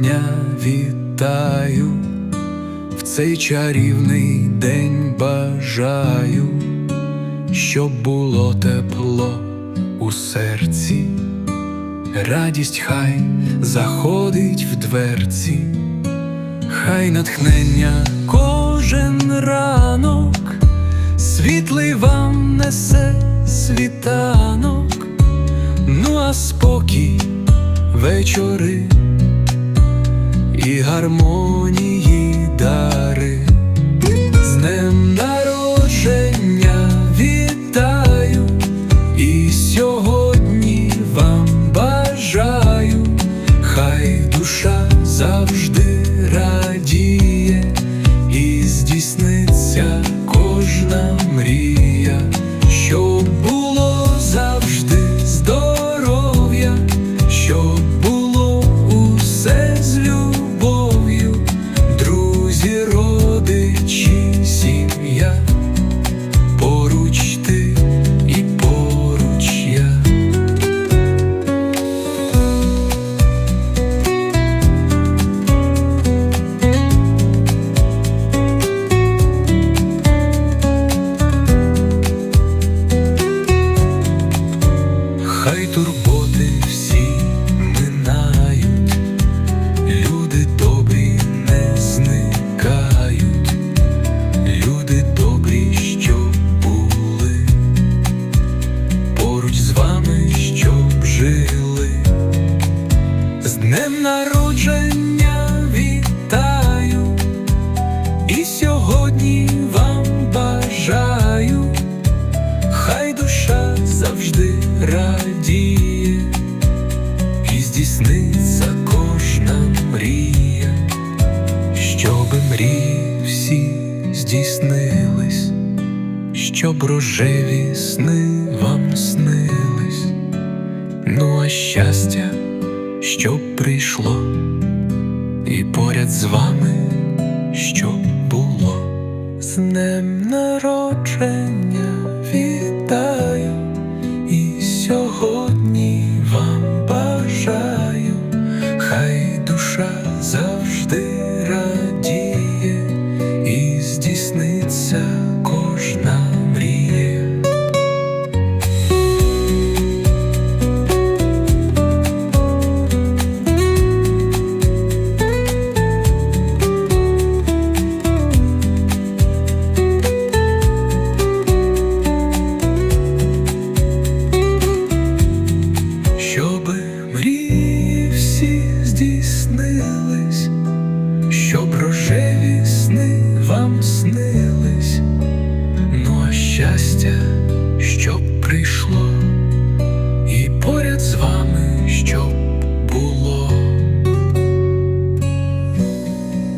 народження вітаю, в цей чарівний день бажаю, щоб було тепло у серці, радість хай заходить в дверці, хай натхнення кожен ранок, світлий вам несе світанок, ну а спокій вечори і гармонії народження вітаю, і сьогодні вам бажаю. Хай душа завжди радіє, і здійсниться кожна мрія, щоби мрії всі здійснились, щоб рожеві сни вам снились, ну а щастя, щоб прийшло, і поряд з вами, щоб було, з днем народження вітаю, і сьогодні вам бажаю, хай душа завжди.